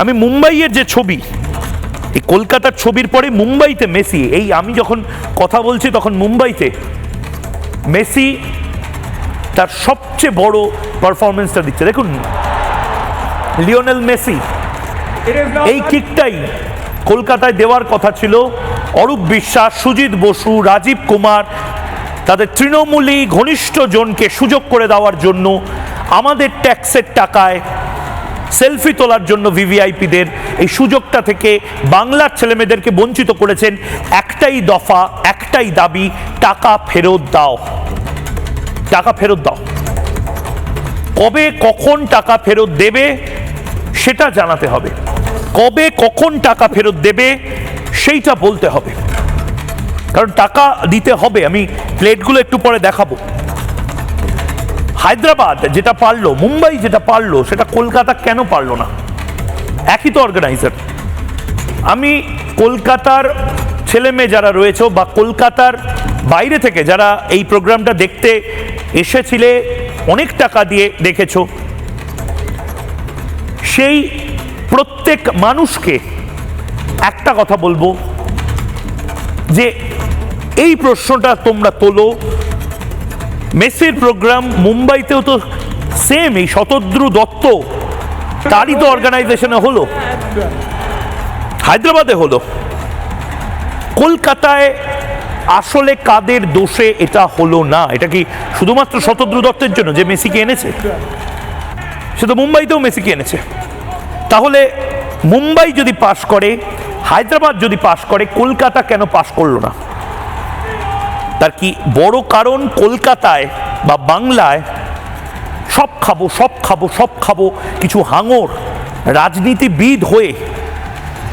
আমি মুম্বাইয়ের যে ছবি, এই কলকাতার ছবির পরে মুম্বাইতে মেসি, এই আমি যখন কথা বলছি তখন মুম্বাইতে মেসি তার সবচেয়ে বড় পারফরমেন্সটা দিচ্ছে। দেখুন, লিওনেল মেসি, এই কিকটাই কলকাতায় দেওয়ার কথা ছিল। অরূপ বিশ্বাস, সুজিত বসু, রাজীব কুমার, তাদের তৃণমূলী ঘনিষ্ঠ জনকে সুযোগ করে দেওয়ার জন্য আমাদের ট্যাক্সের টাকায় সেলফি তোলার জন্য ভিভিআইপিদের এই সুযোগটা থেকে বাংলার ছেলেমেয়েদেরকে বঞ্চিত করেছেন একটাই দফা, একটাই দাবি, টাকা ফেরত দাও। টাকা ফেরত দাও। কবে কখন টাকা ফেরত দেবে সেটা জানাতে হবে। কবে কখন টাকা ফেরত দেবে সেইটা বলতে হবে। কারণ টাকা দিতে হবে। আমি প্লেটগুলো একটু পরে দেখাবো। হায়দ্রাবাদ যেটা পারল, মুম্বাই যেটা পারল, সেটা কলকাতা কেন পারল না? একই তো অর্গানাইজার আমি কলকাতার ছেলে মেয়ে যারা রয়েছে বা কলকাতার বাইরে থেকে যারা এই প্রোগ্রামটা দেখতে এসেছিলে, অনেক টাকা দিয়ে দেখেছ। সেই প্রত্যেক মানুষকে একটা কথা বলব যে এই প্রশ্নটা তোমরা তোলো মেসির প্রোগ্রাম মুম্বাইতেও তো সেম এই শতদ্রু দত্ত। তারই তো অর্গানাইজেশনে হলো। হায়দ্রাবাদে হলো। কলকাতায় আসলে কাদের দোষে এটা হলো না? এটা কি শুধুমাত্র শতদ্রু দত্তের জন্য যে মেসিকে এনেছে? সে তো মুম্বাইতেও মেসিকে এনেছে। তাহলে মুম্বাই যদি পাশ করে, হায়দ্রাবাদ যদি পাশ করে, কলকাতা কেন পাশ করল না? তার কি বড় কারণ কলকাতায় বা বাংলায় সব খাব সব খাব সব খাব, কিছু হাঙর রাজনীতিবিদ হয়ে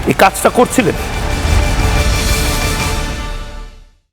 এই কাজটা করছিলেন?